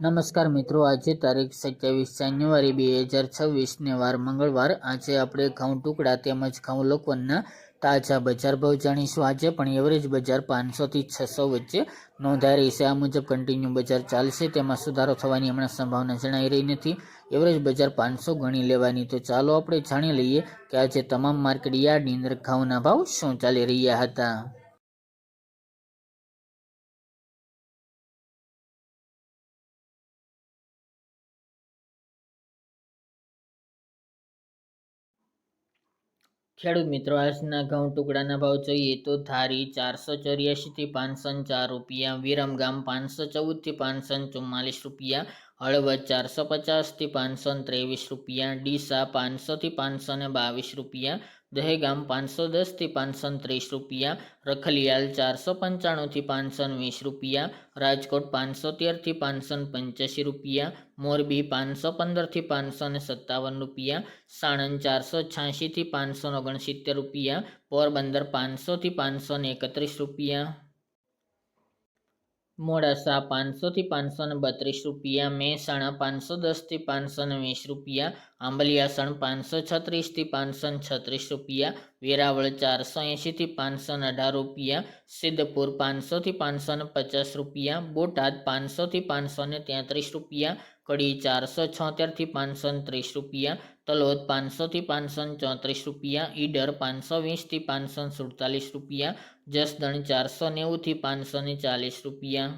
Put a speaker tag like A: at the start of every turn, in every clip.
A: નમસ્કાર મિત્રો, આજે તારીખ સત્યાવીસ જાન્યુઆરી બે હજાર છવ્વીસને વાર મંગળવાર. આજે આપણે ઘઉં ટુકડા તેમજ ઘઉં લોકવનના તાજા બજાર ભાવ જાણીશું. આજે પણ એવરેજ બજાર પાંચસોથી છસો વચ્ચે નોંધાઈ રહી છે. આ મુજબ કન્ટિન્યુ બજાર ચાલશે, તેમાં સુધારો થવાની હમણાં સંભાવના જણાઈ રહી નથી. એવરેજ બજાર પાંચસો ગણી લેવાની. તો ચાલો આપણે જાણી લઈએ કે આજે તમામ માર્કેટ યાર્ડની અંદર ઘઉંના ભાવ શું ચાલી રહ્યા હતા. ખેડૂત મિત્રો, આજના ઘઉં ટુકડાના ભાવ જોઈએ તો ધારી ચારસો ચોર્યાસીથી પાંચસો ચાર રૂપિયા વિરમગામ પાંચસો ચૌદથી પાંચસો ચુમ્માલીસ રૂપિયા, હળવદ ચારસો પચાસથી પાંચસો ત્રેવીસ રૂપિયા, ડીસા પાંચસોથી પાંચસો ને બાવીસ રૂપિયા દહેગામ પાંચસો દસથી પાંચસો ને ત્રીસ રૂપિયા, રખલિયાલ ચારસો પંચાણુંથી પાંચસો ને વીસ રૂપિયા, રાજકોટ પાંચસો તેરથી પાંચસો ને પંચ્યાસી રૂપિયા, મોરબી પાંચસો પંદરથી પાંચસો ને સત્તાવન રૂપિયા, સાણંદ ચારસો છ્યાસીથી પાંચસો ને ઓગણસિત્તેર રૂપિયા, પોરબંદર પાંચસોથી પાંચસો ને એકત્રીસ રૂપિયા. મોડાસા પાંચસોથી પાંચસો ને બત્રીસ રૂપિયા, મહેસાણા પાંચસો દસથી પાંચસો ને વીસ રૂપિયા આંબલિયાસણ પાંચસો છત્રીસથી પાંચસો છત્રીસ રૂપિયા, વેરાવળ ચારસો એંશીથી પાંચસો અઢાર રૂપિયા, સિદ્ધપુર પાંચસોથી પાંચસો ને પચાસ રૂપિયા, બોટાદ પાંચસોથી પાંચસો તેત્રીસ રૂપિયા, કડી ચારસો છોતેરથી પાંચસો ત્રીસ રૂપિયા, તલોદ પાંચસોથી પાંચસો ચોત્રીસ રૂપિયા, ઈડર પાંચસો વીસથી પાંચસો સુડતાલીસ રૂપિયા, જસદણ ચારસો નેવુંથી પાંચસો ને ચાલીસ રૂપિયા.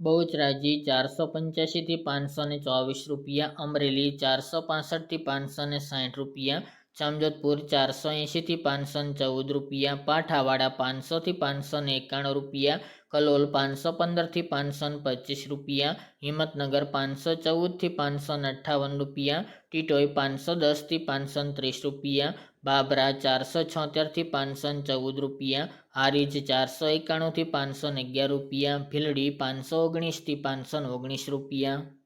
A: બહુચરાજી ચારસો પંચ્યાસીથી પાંચસો ને ચોવીસ રૂપિયા, અમરેલી ચારસો પાસઠથી પાંચસો ને સાઠ રૂપિયા, જામજોધપુર ચારસો એંશીથી પાંચસો ને ચૌદ રૂપિયા, પાઠાવાડા પાંચસોથી પાંચસો ને એકાણું રૂપિયા, કલોલ પાંચસો પંદરથી પાંચસો ને પચીસ રૂપિયા, હિંમતનગર પાંચસો ચૌદથી પાંચસો ને અઠ્ઠાવન રૂપિયા, ટીટોઈ પાંચસો દસથી પાંચસો ને ત્રીસ રૂપિયા બાબરા ચારસો છોતેરથી પાંચસો ચૌદ રૂપિયા, હારીજ ચારસો એકાણુંથી પાંચસો અગિયાર રૂપિયા, ભીલડી પાંચસો ઓગણીસથી પાંચસો ઓગણીસ રૂપિયા.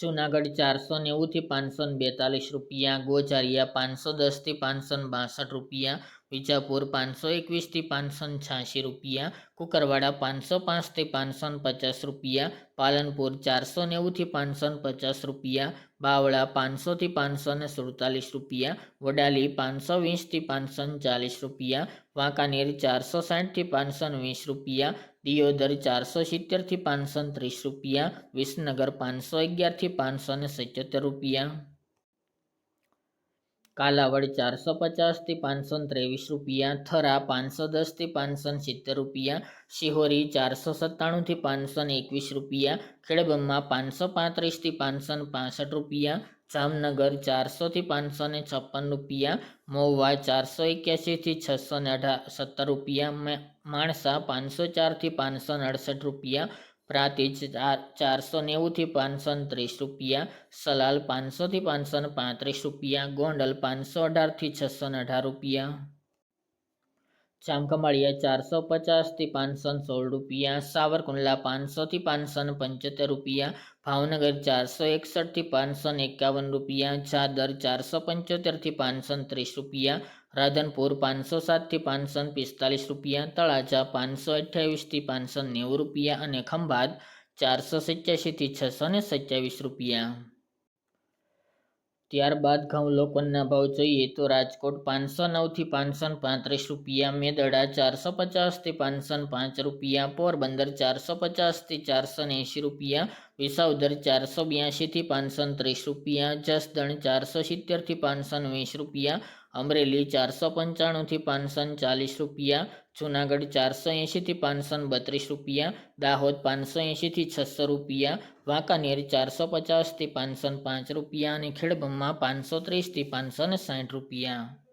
A: જુનાગઢ ચારસો નેવુંથી પાંચસો બેતાલીસ રૂપિયા, ગોજારિયા પાંચસો દસથી પાંચસો બાસઠ રૂપિયા, વિજાપુર પાંચસો એકવીસથી પાંચસો છ્યાસી રૂપિયા, કુકરવાડા પાંચસો પાંચથી પાંચસો પચાસ રૂપિયા, પાલનપુર ચારસો નેવુંથી પાંચસો પચાસ રૂપિયા, બાવળા પાંચસોથી પાંચસો ને સુડતાલીસ રૂપિયા, વડાલી પાંચસો વીસથી પાંચસો ચાલીસ રૂપિયા, વાંકાનેર ચારસો સાઠથી પાંચસો વીસ રૂપિયા દિયોદર ચારસો સિત્તેરથી પાંચસો ત્રીસ રૂપિયા, વિસનગર પાંચસો અગિયારથી પાંચસો ને સિત્યોતેર રૂપિયા. કાલાવડ ચારસો પચાસથી પાંચસો ત્રેવીસ રૂપિયા, થરા પાંચસો દસથી પાંચસો સિત્તેર રૂપિયા, શિહોરી ચારસો સત્તાણુંથી પાંચસો ને એકવીસ રૂપિયા ખેડબ્રહ્મા પાંચસો પાંત્રીસથી પાંચસો ને પાસઠ રૂપિયા જામનગર ચારસોથી પાંચસો ને છપ્પન રૂપિયા, મહુવા ચારસો એક્યાસીથી છસો ને અઢાર સત્તર રૂપિયા માણસા પાંચસો ચારથી પાંચસો ને અડસઠ રૂપિયા, પ્રાતિજ ચાર, ચારસો નેવુંથી પાંચસો ત્રીસ રૂપિયા, સલાલ પાંચસોથી પાંચસો ને પાંત્રીસ રૂપિયા, ગોંડલ પાંચસો અઢારથી છસો અઢાર રૂપિયા. જામખંભાળિયા ચારસો પચાસથી પાંચસો સોળ રૂપિયા, સાવરકુંડલા પાંચસોથી પાંચસો પંચોતેર રૂપિયા, ભાવનગર ચારસો એકસઠથી પાંચસો એકાવન રૂપિયા, ચાદર ચારસો પંચોતેરથી પાંચસો ત્રીસ રૂપિયા, રાધનપુર પાંચસો સાતથી પાંચસો પિસ્તાલીસ રૂપિયા, તળાજા પાંચસો અઠ્યાવીસથી પાંચસો નેવું રૂપિયા અને ખંભાત ચારસો સિત્યાસીથી છસો ને સત્યાવીસ રૂપિયા. ત્યારબાદ ઘઉં લોકોના ભાવ જોઈએ તો રાજકોટ પાંચસો નવથી પાંચસો ને પાંત્રીસ રૂપિયા, મેદડા ચારસો પચાસથી પાંચસો ને પાંચ રૂપિયા, પોરબંદર ચારસો પચાસથી ચારસો ને એંશી રૂપિયા વિસાવદર ચારસો બ્યાસીથી પાંચસો ત્રીસ રૂપિયા જસદણ ચારસો સિત્તેરથી પાંચસો વીસ રૂપિયા, અમરેલી ચારસો પંચાણુંથી પાંચસો ચાલીસ રૂપિયા, જુનાગઢ ચારસો એંશીથી પાંચસો બત્રીસ રૂપિયા, દાહોદ પાંચસો એંશીથી છસો રૂપિયા, વાંકાનેર ચારસો પચાસથી પાંચસો પાંચ રૂપિયા અને ખેડબ્રહ્મા પાંચસો ત્રીસથી પાંચસો સાઠ રૂપિયા.